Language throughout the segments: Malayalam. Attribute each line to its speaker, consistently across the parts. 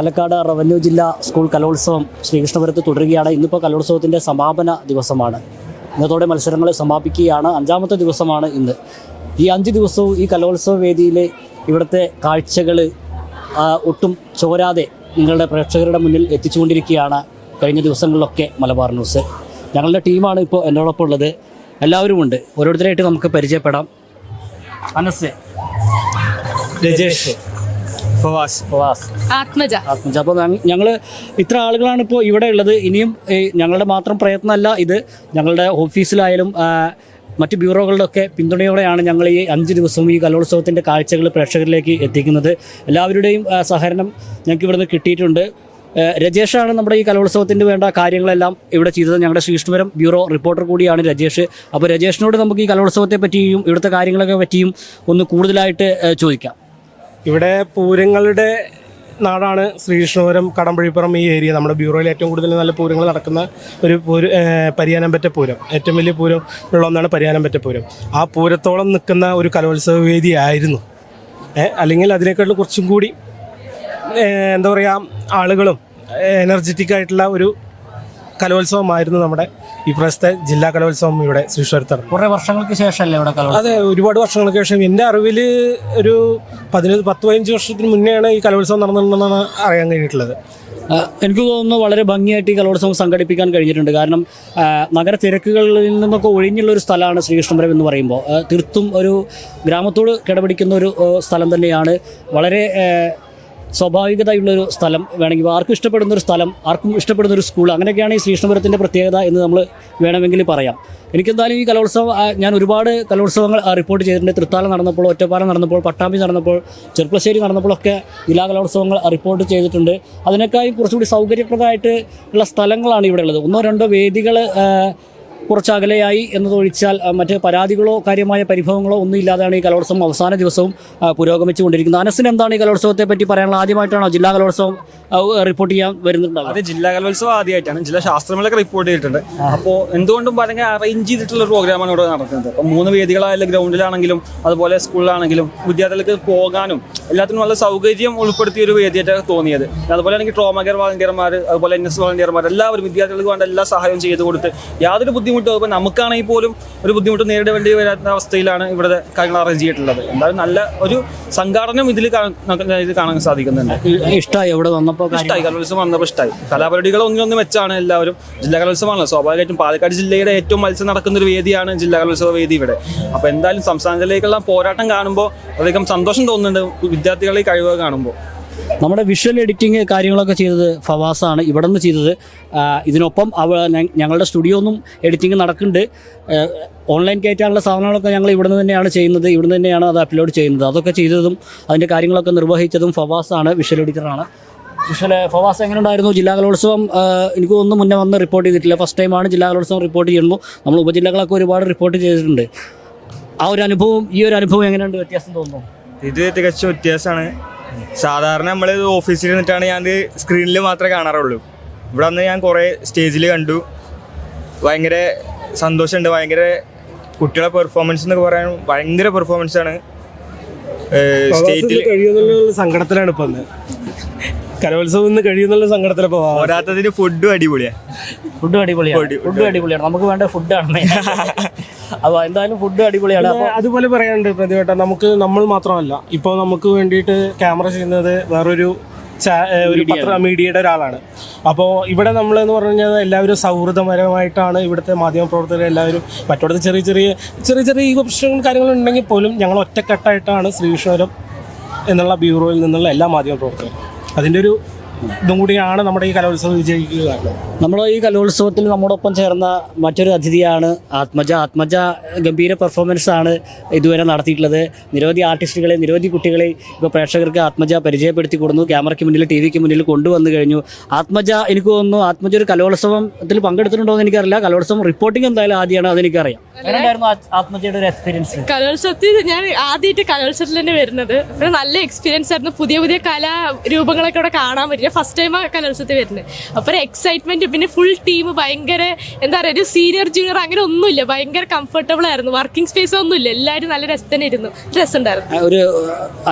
Speaker 1: പാലക്കാട് റവന്യൂ ജില്ലാ സ്കൂൾ കലോത്സവം ശ്രീകൃഷ്ണപുരത്ത് തുടരുകയാണ്. ഇന്നിപ്പോൾ കലോത്സവത്തിന്റെ സമാപന ദിവസമാണ്. ഇന്നത്തോടെ മത്സരങ്ങൾ സമാപിക്കുകയാണ്. അഞ്ചാമത്തെ ദിവസമാണ് ഇന്ന്. ഈ അഞ്ച് ദിവസവും ഈ കലോത്സവ വേദിയിൽ ഇവിടുത്തെ കാഴ്ചകൾ ഒട്ടും ചോരാതെ നിങ്ങളുടെ പ്രേക്ഷകരുടെ മുന്നിൽ എത്തിച്ചുകൊണ്ടിരിക്കുകയാണ് കഴിഞ്ഞ ദിവസങ്ങളിലൊക്കെ മലബാർ ന്യൂസ്. ഞങ്ങളുടെ ടീമാണ് ഇപ്പോൾ എന്നോടൊപ്പം ഉള്ളത്. എല്ലാവരും ഉണ്ട് ഓരോരുത്തരായിട്ട് നമുക്ക് പരിചയപ്പെടാം. അനസ്. രജേഷ്.
Speaker 2: ഫവാസ്.
Speaker 1: ഫവാസ്.
Speaker 3: ആത്മജ.
Speaker 1: ആത്മജ. അപ്പോൾ ഞങ്ങൾ ഇത്ര ആളുകളാണ് ഇപ്പോൾ ഇവിടെ ഉള്ളത്. ഇനിയും ഞങ്ങളുടെ മാത്രം പ്രയത്നമല്ല ഇത്. ഞങ്ങളുടെ ഓഫീസിലായാലും മറ്റ് ബ്യൂറോകളുടെയൊക്കെ പിന്തുണയോടെയാണ് ഞങ്ങൾ ഈ അഞ്ച് ദിവസവും ഈ കലോത്സവത്തിന്റെ കാഴ്ചകൾ പ്രേക്ഷകരിലേക്ക് എത്തിക്കുന്നത്. എല്ലാവരുടെയും സഹകരണം ഞങ്ങൾക്ക് ഇവിടുന്ന് കിട്ടിയിട്ടുണ്ട്. രജേഷാണ് നമ്മുടെ ഈ കലോത്സവത്തിന് വേണ്ട കാര്യങ്ങളെല്ലാം ഇവിടെ ചെയ്തത്. ഞങ്ങളുടെ ശ്രീഷ്ണപുരം ബ്യൂറോ റിപ്പോർട്ടർ കൂടിയാണ് രജേഷ്. അപ്പോൾ രജേഷിനോട് നമുക്ക് ഈ കലോത്സവത്തെ പറ്റിയും ഇവിടുത്തെ കാര്യങ്ങളൊക്കെ പറ്റിയും ഒന്ന് കൂടുതലായിട്ട് ചോദിക്കാം.
Speaker 2: ഇവിടെ പൂരങ്ങളുടെ നാടാണ് ശ്രീകൃഷ്ണപുരം കടമ്പഴിപ്പുറം ഈ ഏരിയ. നമ്മുടെ ബ്യൂറോയിൽ ഏറ്റവും കൂടുതൽ നല്ല പൂരങ്ങൾ നടക്കുന്ന ഒരു പൂര പരിയാനംപറ്റ പൂരം. ഏറ്റവും വലിയ പൂരം ഉള്ള ഒന്നാണ് പരിയാനംപറ്റ പൂരം. ആ പൂരത്തോളം നിൽക്കുന്ന ഒരു കലോത്സവ വേദി ആയിരുന്നു. അല്ലെങ്കിൽ അതിനേക്കാളും കുറച്ചും കൂടി എന്താ പറയുക ആളുകളും എനർജറ്റിക് ആയിട്ടുള്ള ഒരു കലോത്സവമായിരുന്നു നമ്മുടെ ഈ പ്രാവശ്യത്തെ ജില്ലാ കലോത്സവം ഇവിടെ ശ്രീകൃഷ്ണപുരത്ത്
Speaker 1: കുറെ വർഷങ്ങൾക്ക് ശേഷമല്ലേ ഇവിടെ കലോത്സവം?
Speaker 2: അതെ ഒരുപാട് വർഷങ്ങൾക്ക് ശേഷം. എന്റെ അറിവിൽ ഒരു പതിനഞ്ച് പത്ത് പതിനഞ്ച് വർഷത്തിന് മുന്നെയാണ് ഈ കലോത്സവം നടന്നിട്ടുണ്ടെന്നാണ് അറിയാൻ കഴിഞ്ഞിട്ടുള്ളത്.
Speaker 1: എനിക്ക് തോന്നുന്നു വളരെ ഭംഗിയായിട്ട് ഈ കലോത്സവം സംഘടിപ്പിക്കാൻ കഴിഞ്ഞിട്ടുണ്ട്. കാരണം നഗര തിരക്കുകളിൽ നിന്നൊക്കെ ഒഴിഞ്ഞുള്ള ഒരു സ്ഥലമാണ് ശ്രീകൃഷ്ണപുരം എന്ന് പറയുമ്പോൾ. തീർത്തും ഒരു ഗ്രാമത്തോട് കിടപിടിക്കുന്ന ഒരു സ്ഥലം തന്നെയാണ്. വളരെ സ്വാഭാവികതയുള്ളൊരു സ്ഥലം വേണമെങ്കിൽ ആർക്കും ഇഷ്ടപ്പെടുന്ന ഒരു സ്ഥലം ആർക്കും ഇഷ്ടപ്പെടുന്ന ഒരു സ്കൂൾ അങ്ങനെയൊക്കെയാണ് ഈ ശ്രീകൃഷ്ണപുരത്തിന്റെ പ്രത്യേകത എന്ന് നമ്മൾ വേണമെങ്കിൽ പറയാം. എനിക്കെന്തായാലും ഈ കലോത്സവം ഞാൻ ഒരുപാട് കലോത്സവങ്ങൾ റിപ്പോർട്ട് ചെയ്തിട്ടുണ്ട്. തൃത്താലം നടന്നപ്പോൾ ഒറ്റപ്പാലം നടന്നപ്പോൾ പട്ടാമ്പി നടന്നപ്പോൾ ചെറുപ്പശ്ശേരി നടന്നപ്പോഴൊക്കെ ജില്ലാ കലോത്സവങ്ങൾ റിപ്പോർട്ട് ചെയ്തിട്ടുണ്ട്. അതിനേക്കാളും കുറച്ചുകൂടി സൗകര്യപ്രദമായിട്ട് ഉള്ള സ്ഥലങ്ങളാണ് ഇവിടെ ഉള്ളത്. ഒന്നോ രണ്ടോ വേദികൾ കുറച്ച് അകലെയായി എന്നതൊഴിച്ചാൽ മറ്റ് പരാതികളോ കാര്യമായ പരിഭവങ്ങളോ ഒന്നും ഇല്ലാതെയാണ് ഈ കലോത്സവം അവസാന ദിവസവും പുരോഗമിച്ചു പുരോഗമിച്ചുകൊണ്ടിരിക്കുന്നത്. അനസിന് എന്താണ് ഈ കലോത്സവത്തെ പറ്റി പറയാനുള്ള? ആദ്യമായിട്ടാണോ ജില്ലാ കലോത്സവം റിപ്പോർട്ട് ചെയ്യാൻ വരുന്നുണ്ടാവുക?
Speaker 4: അത് ജില്ലാ കലോത്സവം ആദ്യമായിട്ടാണ്. ജില്ലാ ശാസ്ത്രമേളൊക്കെ റിപ്പോർട്ട് ചെയ്തിട്ടുണ്ട്. അപ്പോൾ എന്തുകൊണ്ടും ഭയങ്കര അറേഞ്ച് ചെയ്തിട്ടുള്ള ഒരു പ്രോഗ്രാമാണ് ഇവിടെ നടക്കുന്നത്. അപ്പോൾ മൂന്ന് വേദികളായാലും ഗ്രൗണ്ടിലാണെങ്കിലും അതുപോലെ സ്കൂളിലാണെങ്കിലും വിദ്യാർത്ഥികൾക്ക് പോകാനും എല്ലാത്തിനും നല്ല സൗകര്യം ഉൾപ്പെടുത്തിയ ഒരു വേദിയായിട്ടാണ് തോന്നിയത്. അതുപോലെ ആണെങ്കിൽ ട്രോമ കെയർ വാളണ്ടിയർമാർ അതുപോലെ എൻ എസ് വാളണ്ടിയർമാർ എല്ലാവരും വിദ്യാർത്ഥികൾക്ക് വേണ്ട എല്ലാ സഹായവും ചെയ്തു കൊടുത്ത് യാതൊരു ബുദ്ധിമുട്ടും ഇപ്പോൾ നമുക്കാണെങ്കിൽ പോലും ഒരു ബുദ്ധിമുട്ട് നേരിടേണ്ടി വരാത്ത അവസ്ഥയിലാണ് ഇവിടെ കാര്യങ്ങൾ അറേഞ്ച് ചെയ്തിട്ടുള്ളത്. എന്തായാലും നല്ല ഒരു സംഘാടനം ഇതിൽ ഇത് കാണാൻ സാധിക്കുന്നുണ്ട്.
Speaker 1: ഇഷ്ടമായി ഇവിടെ വന്നപ്പോൾ
Speaker 4: ഇഷ്ടമായി കലോത്സവം വന്നപ്പോൾ ഇഷ്ടമായി കലാപരിപാടികൾ ഒന്നിനൊന്ന് മെച്ചാണ് എല്ലാവരും. ജില്ലാ കലോത്സവമാണല്ലോ. സ്വാഭാവികമായിട്ടും പാലക്കാട് ജില്ലയുടെ ഏറ്റവും മത്സരം നടക്കുന്ന ഒരു വേദിയാണ് ജില്ലാ കലോത്സവ വേദി ഇവിടെ. അപ്പോൾ എന്തായാലും സംസ്ഥാനത്തിലേക്കുള്ള പോരാട്ടം കാണുമ്പോൾ അധികം സന്തോഷം തോന്നുന്നുണ്ട് വിദ്യാർത്ഥികളെ കഴിവ് കാണുമ്പോൾ.
Speaker 1: നമ്മുടെ വിഷ്വൽ എഡിറ്റിംഗ് കാര്യങ്ങളൊക്കെ ചെയ്തത് ഫവാസാണ് ഇവിടെ നിന്ന് ചെയ്തത് ഇതിനൊപ്പം അവ ഞങ്ങളുടെ സ്റ്റുഡിയോ ഒന്നും എഡിറ്റിംഗ് നടക്കുന്നുണ്ട്. ഓൺലൈൻ കയറ്റാനുള്ള സാധനങ്ങളൊക്കെ ഞങ്ങൾ ഇവിടെ നിന്ന് തന്നെയാണ് ചെയ്യുന്നത്. ഇവിടെ നിന്ന് തന്നെയാണ് അത് അപ്ലോഡ് ചെയ്യുന്നത്. അതൊക്കെ ചെയ്തതും അതിന്റെ കാര്യങ്ങളൊക്കെ നിർവഹിച്ചതും ഫവാസാണ് വിഷ്വൽ എഡിറ്ററാണ് വിഷ്വൽ ഫവാസ് എങ്ങനെ ഉണ്ടായിരുന്നു? ജില്ലാ കലോത്സവം എനിക്ക് ഒന്നും മുന്നേ വന്ന് റിപ്പോർട്ട് ചെയ്തിട്ടില്ല. ഫസ്റ്റ് ടൈമാണ് ജില്ലാ കലോത്സവം റിപ്പോർട്ട് ചെയ്യുന്നു. നമ്മൾ ഉപജില്ലകളൊക്കെ ഒരുപാട് റിപ്പോർട്ട് ചെയ്തിട്ടുണ്ട്. ആ ഒരു അനുഭവം ഈ ഒരു അനുഭവം എങ്ങനെയുണ്ട്? വ്യത്യാസം തോന്നുന്നു?
Speaker 5: ഇത് തികച്ചും വ്യത്യാസമാണ്. സാധാരണ നമ്മൾ ഓഫീസിൽ ഇരുന്നിട്ടാണ് ഞാൻ സ്ക്രീനിൽ മാത്രമേ കാണാറുള്ളൂ. ഇവിടെ വന്ന് ഞാൻ കുറേ സ്റ്റേജിൽ കണ്ടു. ഭയങ്കര സന്തോഷമുണ്ട്. ഭയങ്കര കുട്ടികളെ പെർഫോമൻസ് എന്നൊക്കെ പറയാൻ ഭയങ്കര പെർഫോമൻസ് ആണ്. സ്റ്റേറ്റിൽ
Speaker 2: കഴിയുന്നുള്ള സങ്കടത്തിലാണ് ഇപ്പൊ കലോത്സവം ഇന്ന് കഴിയുന്നുള്ള സങ്കടത്തിലിപ്പോ
Speaker 5: പോരാത്തതിന് ഫുഡും അടിപൊളിയാണ്.
Speaker 1: ഫുഡ് അടിപൊളിയാണ് ഫുഡ് അടിപൊളിയാണ്. നമുക്ക് വേണ്ട ഫുഡാണ് അപ്പോൾ എന്തായാലും ഫുഡ് അടിപൊളിയാണ്. അപ്പോൾ
Speaker 2: അതുപോലെ പറയാനുണ്ട് പ്രതിവേട്ട നമുക്ക് നമ്മൾ മാത്രമല്ല ഇപ്പോൾ നമുക്ക് വേണ്ടിയിട്ട് ക്യാമറ ചെയ്യുന്നത് വേറൊരു ഒരു പത്ര മീഡിയയുടെ ഒരാളാണ്. അപ്പോൾ ഇവിടെ നമ്മൾ എന്ന് പറഞ്ഞു കഴിഞ്ഞാൽ എല്ലാവരും സൗഹൃദപരമായിട്ടാണ് ഇവിടുത്തെ മാധ്യമപ്രവർത്തകർ എല്ലാവരും മറ്റോടത്ത് ചെറിയ ചെറിയ ചെറിയ ചെറിയ ഈ പ്രശ്നങ്ങളും കാര്യങ്ങളും ഉണ്ടെങ്കിൽ പോലും ഞങ്ങൾ ഒറ്റക്കെട്ടായിട്ടാണ് ശ്രീകൃഷ്ണപുരം എന്നുള്ള ബ്യൂറോയിൽ നിന്നുള്ള എല്ലാ മാധ്യമപ്രവർത്തകരും. അതിന്റെ ഒരു ഇതും കൂടിയാണ് നമ്മുടെ ഈ കലോത്സവം വിജയിക്കുക
Speaker 1: നമ്മൾ ഈ കലോത്സവത്തിൽ നമ്മോടൊപ്പം ചേർന്ന മറ്റൊരു അതിഥിയാണ് ആത്മജ. ആത്മജ ഗംഭീര പെർഫോമൻസ് ആണ് ഇതുവരെ നടത്തിയിട്ടുള്ളത്. നിരവധി ആർട്ടിസ്റ്റുകളെ നിരവധി കുട്ടികളെ ഇപ്പോൾ പ്രേക്ഷകർക്ക് ആത്മജ പരിചയപ്പെടുത്തി കൊടുന്നു. ക്യാമറയ്ക്ക് മുന്നിൽ ടി വിക്ക് മുന്നിൽ കൊണ്ടുവന്നു കഴിഞ്ഞു. ആത്മജ എനിക്ക് തോന്നുന്നു ആത്മജ ഒരു കലോത്സവത്തിൽ പങ്കെടുത്തിട്ടുണ്ടോ എന്ന് എനിക്കറിയില്ല. കലോത്സവം റിപ്പോർട്ടിംഗ് എന്തായാലും ആദ്യമാണ് അതെനിക്കറിയാം ആത്മജയുടെ ഒരു എക്സ്പീരിയൻസ്
Speaker 3: കലോത്സവത്തിൽ ഞാൻ ആദ്യമായിട്ട് കലോത്സവത്തിൽ തന്നെ വരുന്നത്. ഒരു നല്ല എക്സ്പീരിയൻസ് ആയിരുന്നു. പുതിയ പുതിയ കലാരൂപങ്ങളൊക്കെ ഇവിടെ കാണാൻ പറ്റിയ ഞാൻ ഫസ്റ്റ് ടൈം കലോത്സവത്തിൽ വരുന്നത്. അപ്പോൾ ഒരു എക്സൈറ്റ്മെന്റ് പിന്നെ ഫുൾ ടീം ഭയങ്കര എന്താ പറയുക ഒരു സീനിയർ ജൂനിയർ അങ്ങനെ ഒന്നുമില്ല. ഭയങ്കര കംഫർട്ടബിൾ ആയിരുന്നു. വർക്കിംഗ് സ്പേസ് ഒന്നുമില്ല. എല്ലാവരും നല്ല രസത്തന്നെ ഇരുന്നു. രസമുണ്ടായിരുന്നു.
Speaker 1: ഉണ്ടായിരുന്നു ഒരു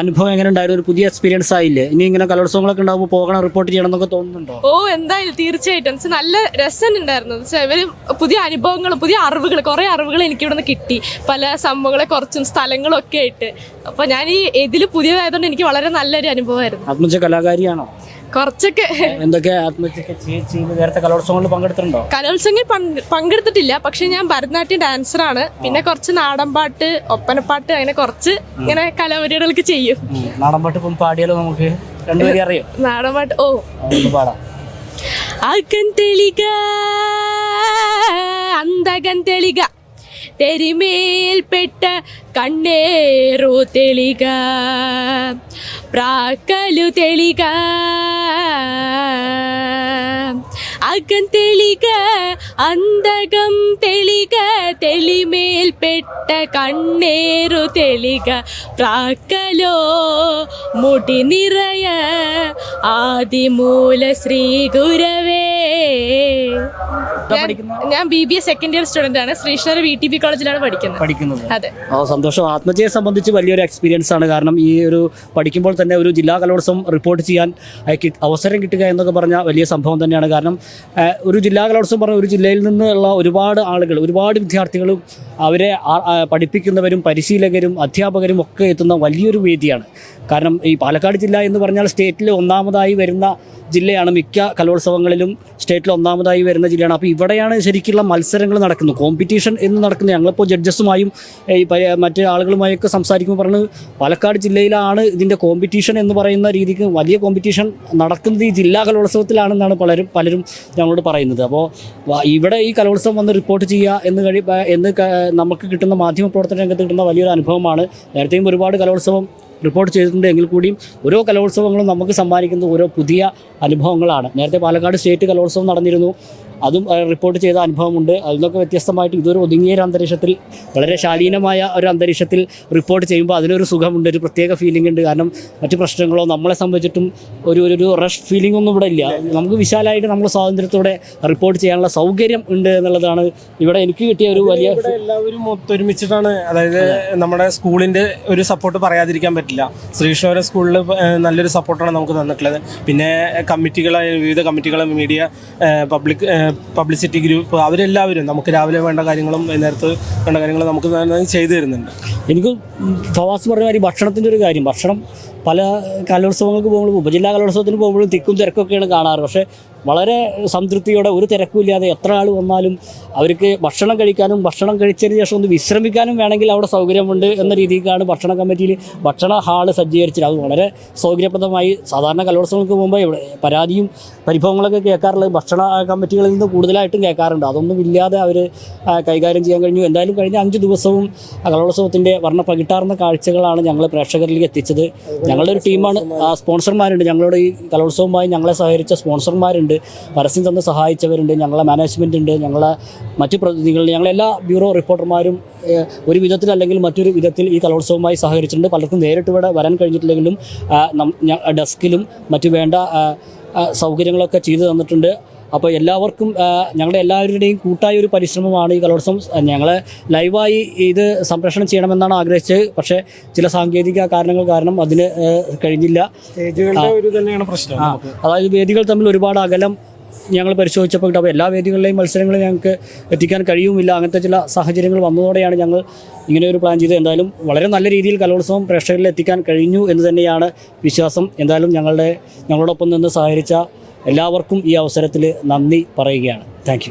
Speaker 1: അനുഭവം എങ്ങനെ ഉണ്ടായിരുന്നു? ഒരു പുതിയ എക്സ്പീരിയൻസ് ആയില്ലേ? ഇനി ഇങ്ങനെ കലോത്സവങ്ങളൊക്കെ ഉണ്ടാകുമ്പോൾ പോകണം റിപ്പോർട്ട് ചെയ്യണം എന്നൊക്കെ തോന്നുന്നുണ്ടോ?
Speaker 3: ഓ എന്തായാലും തീർച്ചയായിട്ടും. നല്ല രസം ഉണ്ടായിരുന്നു. ഇവർ പുതിയ അനുഭവങ്ങളും പുതിയ അറിവുകൾ കുറെ അറിവുകൾ എനിക്ക് ഇവിടെ നിന്ന് കിട്ടി. പല സംഭവങ്ങളെ കുറച്ചും സ്ഥലങ്ങളും ഒക്കെ ആയിട്ട്. അപ്പൊ ഞാൻ ഈ ഇതിൽ പുതിയതായതുകൊണ്ട് എനിക്ക് വളരെ നല്ലൊരു അനുഭവമായിരുന്നു.
Speaker 1: ആത്മജ കലാകാരിയാണോ?
Speaker 3: കുറച്ചൊക്കെ
Speaker 1: എന്തൊക്കെ ആത്മഹത്യക്ക് ചെയ്ത് നേരത്തെ കലോത്സവങ്ങളിൽ പങ്കെടുത്തിട്ടുണ്ടോ?
Speaker 3: കലോത്സവങ്ങളിൽ പങ്ക്- പങ്കെടുത്തിട്ടില്ല. പക്ഷെ ഞാൻ ഭരതനാട്യം ഡാൻസറാണ് പിന്നെ കുറച്ച് നാടൻ പാട്ട് ഒപ്പനപ്പാട്ട് അങ്ങനെ കുറച്ച് ഇങ്ങനെ കലാപരിപാടികൾക്ക് ചെയ്യും.
Speaker 1: നാടൻപാട്ട് നാടൻ പാട്ട് ഇപ്പം പാടിയാലോ നമുക്ക്? രണ്ടുപേരും അറിയോ?
Speaker 3: നാടൻപാട്ട് ഓ.
Speaker 1: പാടാം.
Speaker 3: അകൻ തെളിക അന്തകൻ തെളിക തെരിമേൽപ്പെട്ട കണ്ണേറു തെളിക പ്രാക്കലു തെളിക. അകൻ തെളിക അന്തകം തെളിക തെളിമേൽപ്പെട്ട കണ്ണേറു തെളിക. പ്രാക്കലോ മുടി നിറയ ആദിമൂല ശ്രീ ഗുരവേ ഞാൻ- B B A second year student ആണ്. ശ്രീശ്വര വി ടി ബി കോളേജിലാണ് പഠിക്കുന്നത്.
Speaker 1: പഠിക്കുന്നത്.
Speaker 3: അതെ.
Speaker 1: ഓ സന്തോഷം. ആത്മജയെ സംബന്ധിച്ച് വലിയൊരു എക്സ്പീരിയൻസ് ആണ്. കാരണം ഈ ഒരു പഠിക്കുമ്പോൾ തന്നെ ഒരു ജില്ലാ കലോത്സവം റിപ്പോർട്ട് ചെയ്യാൻ അവസരം കിട്ടുക എന്നൊക്കെ പറഞ്ഞ വലിയ സംഭവം തന്നെയാണ്. കാരണം ഒരു ജില്ലാ കലോത്സവം പറഞ്ഞ ഒരു ജില്ലയിൽ നിന്നുള്ള ഒരുപാട് ആളുകൾ ഒരുപാട് വിദ്യാർത്ഥികളും അവരെ പഠിപ്പിക്കുന്നവരും പരിശീലകരും അധ്യാപകരും ഒക്കെ എത്തുന്ന വലിയൊരു വേദിയാണ്. കാരണം ഈ പാലക്കാട് ജില്ല എന്ന് പറഞ്ഞാൽ സ്റ്റേറ്റിൽ ഒന്നാമതായി വരുന്ന ജില്ലയാണ്. മിക്ക കലോത്സവങ്ങളിലും സ്റ്റേറ്റിൽ ഒന്നാമതായി വരുന്ന ജില്ലയാണ്. അപ്പോൾ ഇവിടെയാണ് ശരിക്കുള്ള മത്സരങ്ങൾ നടക്കുന്നത്. കോമ്പറ്റീഷൻ എന്ന് നടക്കുന്നത് ഞങ്ങളിപ്പോൾ ജഡ്ജസുമായും ഈ മറ്റ് ആളുകളുമായൊക്കെ സംസാരിക്കുമ്പോൾ പറഞ്ഞ് പാലക്കാട് ജില്ലയിലാണ് ഇതിന്റെ കോമ്പറ്റീഷൻ എന്ന് പറയുന്ന രീതിക്ക് വലിയ കോമ്പറ്റീഷൻ നടക്കുന്നത് ഈ ജില്ലാ കലോത്സവത്തിലാണെന്നാണ് പലരും പലരും ഞങ്ങളോട് പറയുന്നത്. അപ്പോൾ ഇവിടെ ഈ കലോത്സവം വന്ന് റിപ്പോർട്ട് ചെയ്യുക എന്ന് കഴി എന്ന് നമുക്ക് കിട്ടുന്ന മാധ്യമ പ്രവർത്തന രംഗത്ത് കിട്ടുന്ന വലിയൊരു അനുഭവമാണ്. നേരത്തെയും ഒരുപാട് കലോത്സവം റിപ്പോർട്ട് ചെയ്തിട്ടുണ്ട്. എങ്കിൽ കൂടിയും ഓരോ കലോത്സവങ്ങളും നമുക്ക് സമ്മാനിക്കുന്ന ഓരോ പുതിയ അനുഭവങ്ങളാണ്. നേരത്തെ പാലക്കാട് സ്റ്റേറ്റ് കലോത്സവം നടന്നിരുന്നു. അതും റിപ്പോർട്ട് ചെയ്ത അനുഭവമുണ്ട്. അതിൽ നിന്നൊക്കെ വ്യത്യസ്തമായിട്ട് ഇതൊരു ഒതുങ്ങിയ ഒരു അന്തരീക്ഷത്തിൽ വളരെ ശാലീനമായ ഒരു അന്തരീക്ഷത്തിൽ റിപ്പോർട്ട് ചെയ്യുമ്പോൾ അതിനൊരു സുഖമുണ്ട് ഒരു പ്രത്യേക ഫീലിംഗ് ഉണ്ട്. കാരണം മറ്റു പ്രശ്നങ്ങളോ നമ്മളെ സംബന്ധിച്ചിട്ടും ഒരു ഒരു- റഷ് ഫീലിംഗ് ഒന്നും ഇവിടെ ഇല്ല. നമുക്ക് വിശാലമായിട്ട് നമ്മൾ സ്വാതന്ത്ര്യത്തോടെ റിപ്പോർട്ട് ചെയ്യാനുള്ള സൗകര്യം ഉണ്ട് എന്നുള്ളതാണ് ഇവിടെ എനിക്ക് കിട്ടിയ ഒരു വലിയ
Speaker 2: എല്ലാവരും ഒത്തൊരുമിച്ചിട്ടാണ്. അതായത് നമ്മുടെ സ്കൂളിന്റെ ഒരു സപ്പോർട്ട് പറയാതിരിക്കാൻ പറ്റില്ല. ശ്രീകൃഷ്ണപുരം സ്കൂളിൽ നല്ലൊരു സപ്പോർട്ടാണ് നമുക്ക് തന്നിട്ടുള്ളത്. പിന്നെ കമ്മിറ്റികളായ വിവിധ കമ്മിറ്റികൾ മീഡിയ പബ്ലിക് പബ്ലിസിറ്റി ഗ്രൂപ്പ് അവരെല്ലാവരും നമുക്ക് രാവിലെ വേണ്ട കാര്യങ്ങളും വൈകുന്നേരത്ത് വേണ്ട കാര്യങ്ങളും നമുക്ക് ചെയ്തു തരുന്നുണ്ട്.
Speaker 1: എനിക്ക് ഫവാസ് പറഞ്ഞ കാര്യം ഭക്ഷണത്തിന്റെ ഒരു കാര്യം. ഭക്ഷണം പല കലോത്സവങ്ങൾക്ക് പോകുമ്പോൾ ഉപജില്ലാ കലോത്സവത്തിന് പോകുമ്പോഴും തിക്കും തിരക്കൊക്കെയാണ് കാണാറ്. പക്ഷേ വളരെ സംതൃപ്തിയോടെ ഒരു തിരക്കുമില്ലാതെ എത്ര ആൾ വന്നാലും അവർക്ക് ഭക്ഷണം കഴിക്കാനും ഭക്ഷണം കഴിച്ചതിന് ശേഷം ഒന്ന് വിശ്രമിക്കാനും വേണമെങ്കിൽ അവിടെ സൗകര്യമുണ്ട് എന്ന രീതിക്കാണ് ഭക്ഷണ കമ്മിറ്റിയിൽ ഭക്ഷണ ഹാൾ സജ്ജീകരിച്ചത്. അത് വളരെ സൗകര്യപ്രദമായി സാധാരണ കലോത്സവങ്ങൾക്ക് പോകുമ്പോൾ ഇവിടെ പരാതിയും പരിഭവങ്ങളൊക്കെ കേൾക്കാറുള്ളത് ഭക്ഷണ കമ്മിറ്റികളിൽ നിന്ന് കൂടുതലായിട്ടും കേൾക്കാറുണ്ട്. അതൊന്നും ഇല്ലാതെ അവർ കൈകാര്യം ചെയ്യാൻ കഴിഞ്ഞു. എന്തായാലും കഴിഞ്ഞ അഞ്ച് ദിവസവും കലോത്സവത്തിന്റെ വർണ പകിട്ടാർന്ന കാഴ്ചകളാണ് ഞങ്ങൾ പ്രേക്ഷകരിലേക്ക് എത്തിച്ചത്. ഞങ്ങളുടെ ഒരു ടീമാണ് സ്പോൺസർമാരുണ്ട്. ഞങ്ങളുടെ ഈ കലോത്സവവുമായി ഞങ്ങളെ സഹകരിച്ച സ്പോൺസർമാരുണ്ട്. പരസ്യം തന്ന് സഹായിച്ചവരുണ്ട് ഞങ്ങളെ മാനേജ്മെന്റ് ഉണ്ട് ഞങ്ങളെ മറ്റ് പ്രതിനിധികൾ ഞങ്ങളെല്ലാ ബ്യൂറോ റിപ്പോർട്ടർമാരും ഒരു വിധത്തിൽ അല്ലെങ്കിൽ മറ്റൊരു വിധത്തിൽ ഈ കലോത്സവവുമായി സഹകരിച്ചിട്ടുണ്ട്. പലർക്കും നേരിട്ട് ഇവിടെ വരാൻ കഴിഞ്ഞിട്ടില്ലെങ്കിലും ഡെസ്കിലും മറ്റു വേണ്ട സൗകര്യങ്ങളൊക്കെ ചെയ്തു തന്നിട്ടുണ്ട്. അപ്പോൾ എല്ലാവർക്കും ഞങ്ങളുടെ എല്ലാവരുടെയും കൂട്ടായ ഒരു പരിശ്രമമാണ് ഈ കലോത്സവം. ഞങ്ങൾ ലൈവായി ഇത് സംപ്രേഷണം ചെയ്യണമെന്നാണ് ആഗ്രഹിച്ചത്. പക്ഷേ ചില സാങ്കേതിക കാരണങ്ങൾ കാരണം അതിന് കഴിഞ്ഞില്ല. അതായത് വേദികൾ തമ്മിൽ ഒരുപാട് അകലം ഞങ്ങൾ പരിശോധിച്ചപ്പോൾ കിട്ടും. അപ്പോൾ എല്ലാ വേദികളിലെയും മത്സരങ്ങളും ഞങ്ങൾക്ക് എത്തിക്കാൻ കഴിയുമില്ല. അങ്ങനത്തെ ചില സാഹചര്യങ്ങൾ വന്നതോടെയാണ് ഞങ്ങൾ ഇങ്ങനെ ഒരു പ്ലാൻ ചെയ്തത്. എന്തായാലും വളരെ നല്ല രീതിയിൽ കലോത്സവം പ്രേക്ഷകരിൽ എത്തിക്കാൻ കഴിഞ്ഞു എന്ന് തന്നെയാണ് വിശ്വാസം. എന്തായാലും ഞങ്ങളുടെ ഞങ്ങളോടൊപ്പം നിന്ന് സഹകരിച്ച എല്ലാവർക്കും ഈ അവസരത്തിൽ നന്ദി പറയുകയാണ്. താങ്ക്